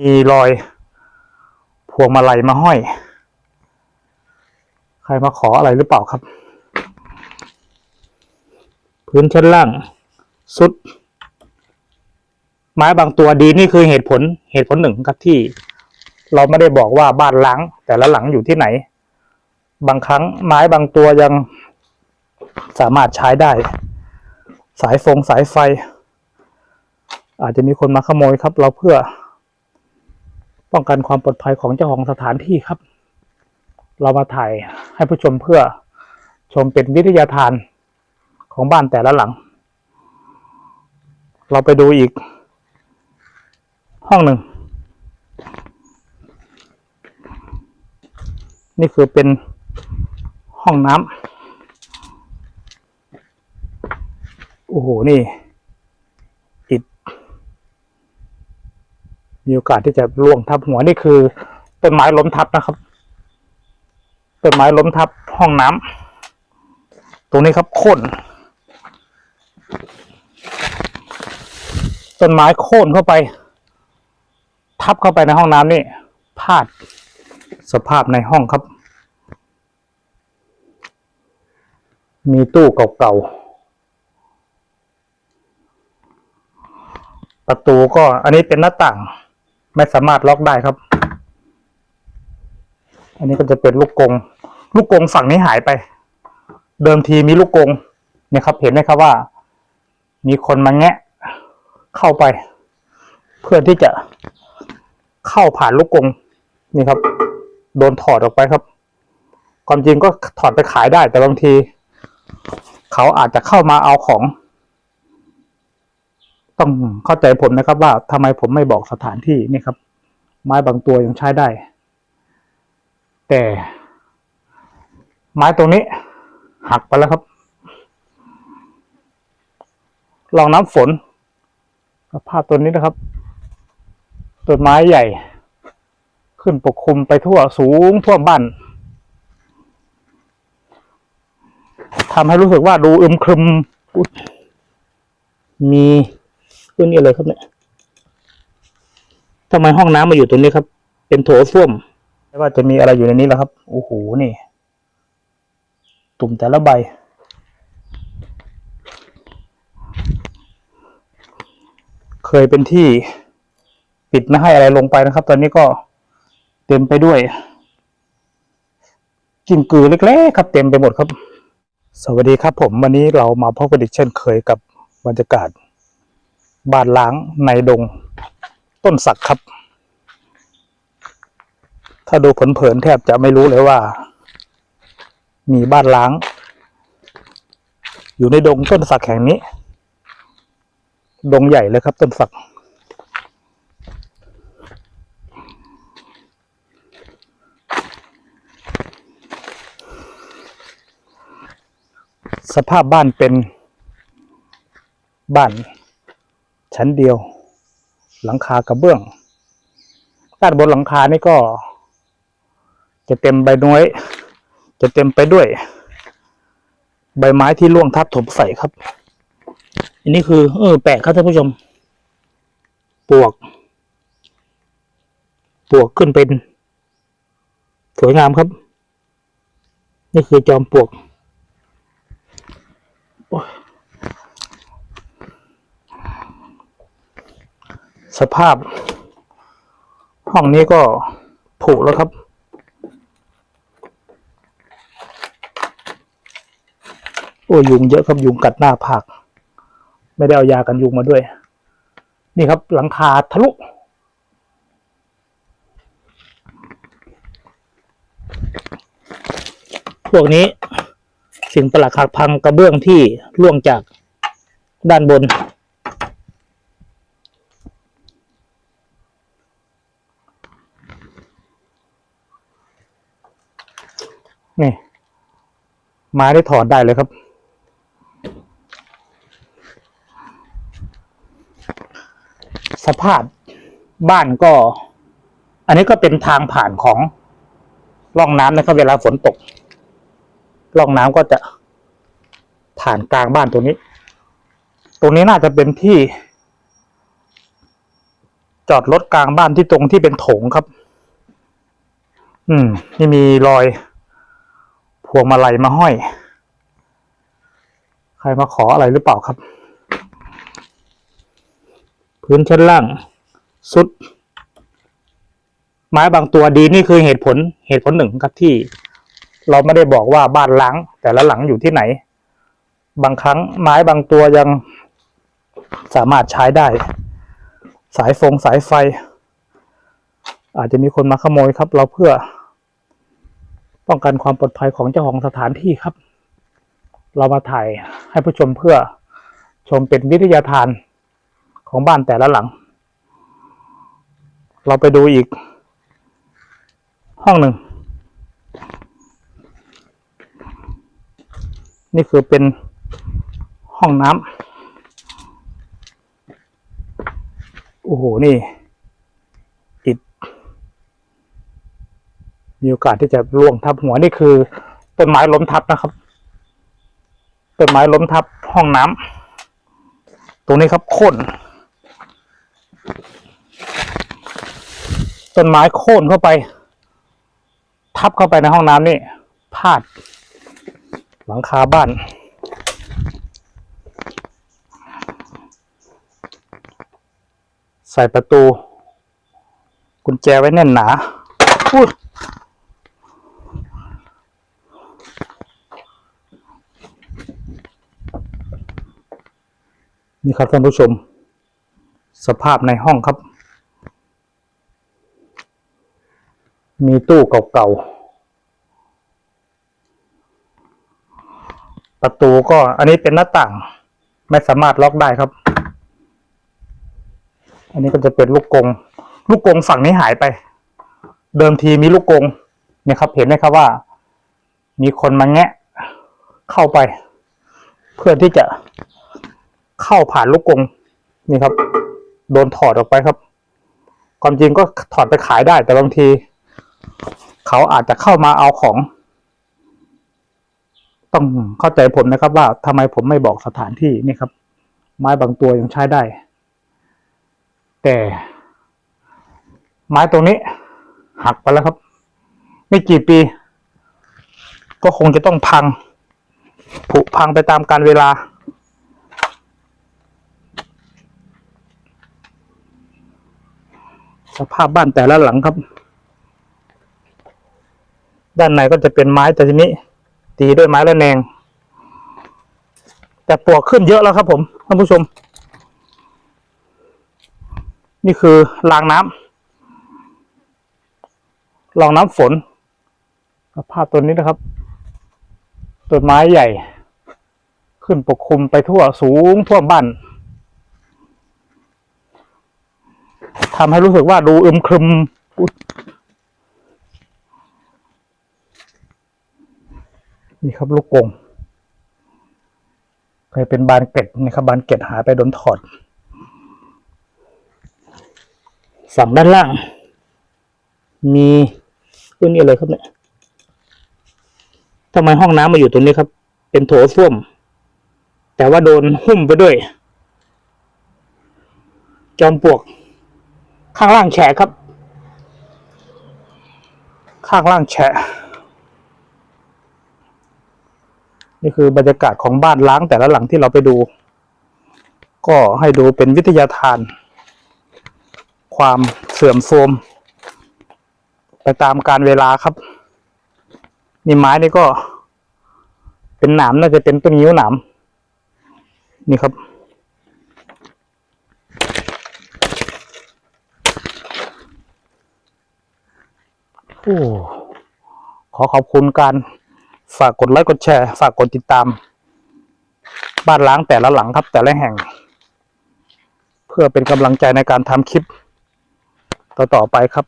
มีรอยพวงมาลัยมาห้อย ใครมาขออะไรหรือเปล่าครับ พื้นชั้นล่าง สุด ไม้บางตัวดีนี่คือเหตุผลเหตุผลหนึ่งครับที่ เราไม่ได้บอกว่าบ้านล้างแต่ละหลังอยู่ที่ไหน บางครั้งไม้บางตัวยังสามารถใช้ได้ สายฟงสายไฟ อาจจะมีคนมาขโมยครับ เราเพื่อ ป้องกันความปลอดภัยของเจ้าของสถานที่ครับ เรามาถ่ายให้ผู้ชมเพื่อชมเป็นวิทยาทานของบ้านแต่ละหลัง เราไปดูอีก ห้องหนึ่ง นี่คือเป็นห้องน้ำโอ้โห นี่ อิฐ มีโอกาสที่จะล่วงทับหัวนี่คือต้นไม้ล้มทับนะครับต้นไม้ล้มทับห้องน้ำตรงนี้ครับโค่นต้นไม้โค่นเข้าไป ทับเข้าไปในห้องน้ำนี่พลาดสภาพในห้องครับ มีตู้เก่าๆ ประตูก็อันนี้เป็นหน้าต่าง ไม่สามารถล็อกได้ครับ อันนี้ก็จะเป็นลูกกง ลูกกงฝั่งนี้หายไป เดิมทีมีลูกกงเนี่ยครับ เห็นไหมครับว่า มีคนมาแงะเข้าไป เพื่อที่จะเข้าผ่านลูกกงนี่ครับ โดนถอดออกไปครับ ความจริงก็ถอดไปขายได้แต่บางที เขาอาจจะเข้ามาเอาของ ต้องเข้าใจผมนะครับ ว่าทำไมผมไม่บอกสถานที่นี่ครับ ไม้บางตัวยังใช้ได้ แต่ ไม้ตรงนี้หักไปแล้วครับรองน้ำฝนสภาพตัวนี้นะครับต้นไม้ใหญ่ ขึ้นปกคลุมไปทั่วสูงท่วมบ้านทำให้รู้สึกว่าดูอึมครึมมี ตัวนี้อะไรครับเนี่ยทำไมห้องน้ำมาอยู่ตรงนี้ครับ เป็นโถส้วมไม่ว่าจะมีอะไรอยู่ในนี้แล้วครับโอ้โหนี่ ตุ่มแต่ละใบ เคยเป็นที่ปิดไม่ให้อะไรลงไปนะครับ ตอนนี้ก็เต็มไปด้วยกิ้งกือเล็กๆครับ เต็มไปหมดครับ สวัสดีครับผม วันนี้เรามาพบกันอีกเช่นเคยกับบรรยากาศ บ้านล้างในดง ต้นสักครับ ถ้าดูผลเผินแทบจะไม่รู้เลยว่า มีบ้านล้าง อยู่ในดงต้นสักแห่งนี้ ดงใหญ่เลยครับ ต้นสักสภาพบ้านเป็นบ้าน ชั้นเดียว หลังคากระเบื้อง ด้านบนหลังคานี่ก็ จะเต็มใบน้อย จะเต็มไปด้วย ใบไม้ที่ร่วงทับถมใส่ครับ อันนี้คือเออแปลกครับท่านผู้ชม ปวก ปวกขึ้นเป็น สวยงามครับ นี่คือจอมปลวก สภาพ ห้องนี้ก็ผุแล้วครับ โอ้ยยุงเยอะครับยุงกัดหน้าผากไม่ได้เอายากันยุงมาด้วย นี่ครับ หลังคาทะลุพวกนี้สิ่งประหลาดหักพังกระเบื้องที่ร่วงจากด้านบน นี่ไม้ได้ถอดได้เลยครับ สภาพบ้านก็ อันนี้ก็เป็นทางผ่านของร่องน้ำนะครับ เวลาฝนตกร่องน้ำก็จะผ่านกลางบ้านตรงนี้ ตรงนี้น่าจะเป็นที่จจอดรถกลางบ้านที่ตรงที่เป็นโถงครับ อืม นี่มีรอย พวงมาลัยมาห้อย ใครมาขออะไรหรือเปล่าครับ พื้นชั้นล่างสุด ไม้บางตัวดีนี่คือเหตุผลเหตุผลหนึ่งครับที่ เราไม่ได้บอกว่าบ้านล้าง แต่ละหลังอยู่ที่ไหน บางครั้งไม้บางตัวยังสามารถใช้ได้ สายฟงสายไฟ อาจจะมีคนมาขโมยครับ เราเพื่อ ป้องกันความปลอดภัยของเจ้าของสถานที่ครับ เรามาถ่ายให้ผู้ชมเพื่อชมเป็นวิทยาทานของบ้านแต่ละหลัง เราไปดูอีก ห้องหนึ่ง นี่คือเป็นห้องน้ำโอ้โห นี่ อิด มีโอกาสที่จะร่วงทับหัวนี่คือต้นไม้ล้มทับนะครับต้นไม้ล้มทับห้องน้ำตรงนี้ครับโค่นต้นไม้โค่นเข้าไป ทับเข้าไปในห้องน้ำนี่พาด หลังคาบ้านใส่ประตู กุญแจไว้แน่นหนาอุ๊ย นี่ครับท่านผู้ชม สภาพในห้องครับ มีตู้เก่าๆ ประตูก็อันนี้เป็นหน้าต่าง ไม่สามารถล็อกได้ครับ อันนี้ก็จะเป็นลูกกง ลูกกงฝั่งนี้หายไป เดิมทีมีลูกกงเนี่ยครับเห็นไหมครับว่า มีคนมาแงะเข้าไป เพื่อที่จะ เข้าผ่านลูกกงนี่ครับ โดนถอดออกไปครับ ความจริงก็ถอดไปขายได้ แต่บางที เขาอาจจะเข้ามาเอาของ ต้องเข้าใจผมนะครับ ว่าทำไมผมไม่บอกสถานที่นี่ครับ ไม้บางตัวยังใช้ได้ แต่ ไม้ตรงนี้ หักไปแล้วครับ ไม่กี่ปี ก็คงจะต้องพังผุพังไปตามกาลเวลา สภาพบ้านแต่ละหลังครับ ด้านในก็จะเป็นไม้แต่ทีนี้ ตีด้วยไม้ระแนง แต่ปลวกขึ้นเยอะแล้วครับ ผมท่านผู้ชม นี่คือรางน้ำรองน้ำฝนสภาพตัวนี้นะครับต้นไม้ใหญ่ ขึ้นปกคลุมไปทั่วสูงทั่วบ้าน ทำให้รู้สึกว่าดูอึมครึมนี่ครับลูกกงเคยเป็นบานเกล็ดนะครับบานเกล็ดหายไปโดนถอด ฝั่งด้านล่าง มีอุ้ยนี่อะไรครับเนี่ยทำไมห้องน้ำมาอยู่ตรงนี้ครับ เป็นโถส้วม แต่ว่าโดนหุ้มไปด้วย จอมปลวก ข้างล่างแฉะครับ ข้างล่างแฉะนี่คือบรรยากาศของบ้านล้างแต่ละหลังที่เราไปดู ก็ให้ดูเป็นวิทยาทาน ความเสื่อมโทรมไปตามการเวลาครับนี่ไม้นี่ก็ เป็นหนามน่าจะเป็นต้นงิ้วหนามนี่ครับ โอ้ขอขอบคุณการฝากกดไลค์กดแชร์ ฝากกดติดตาม บ้านล้างแต่ละหลังครับแต่ละแห่ง เพื่อเป็นกำลังใจในการทำคลิป ต่อๆไปครับ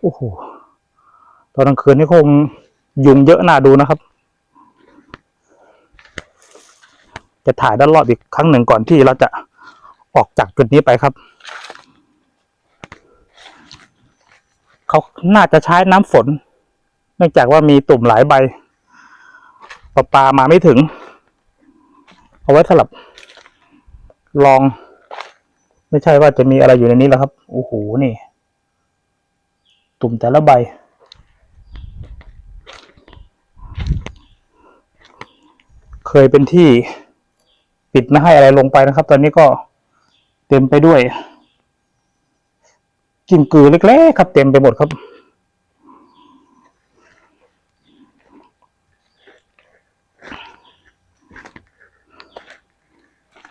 โอ้โหตอนกลางคืนนี่คงยุงเยอะน่าดูนะครับ จะถ่ายด้านรอบอีกครั้งหนึ่งก่อนที่เราจะออกจากจุดนี้ไปครับ เขาน่าจะใช้น้ำฝน เนื่องจากว่ามีตุ่มหลายใบประปามาไม่ถึง เอาไว้สลับ ลอง ไม่ใช่ว่าจะมีอะไรอยู่ในนี้แล้วครับ โอ้โห นี่ ตุ่มแต่ละใบ เคยเป็นที่ ปิดไม่ให้อะไรลงไปนะครับ ตอนนี้ก็เต็มไปด้วยกิ่งกือเล็กๆครับ เต็มไปหมดครับ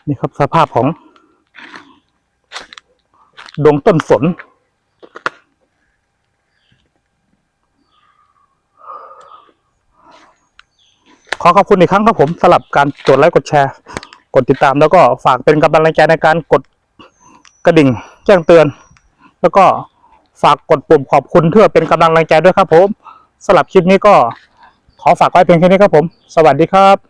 นี่ครับสภาพของ ดงต้นสนขอขอบคุณอีกครั้งครับผมสำหรับการกดไลค์กดแชร์ กดติดตามแล้วก็ฝากเป็นกำลังใจในการกดกระดิ่งแจ้งเตือน แล้วก็ฝากกดปุ่มขอบคุณเพื่อเป็นกำลังใจด้วยครับผมสำหรับคลิปนี้ก็ขอฝากไว้เพียงแค่นี้ครับผม สวัสดีครับ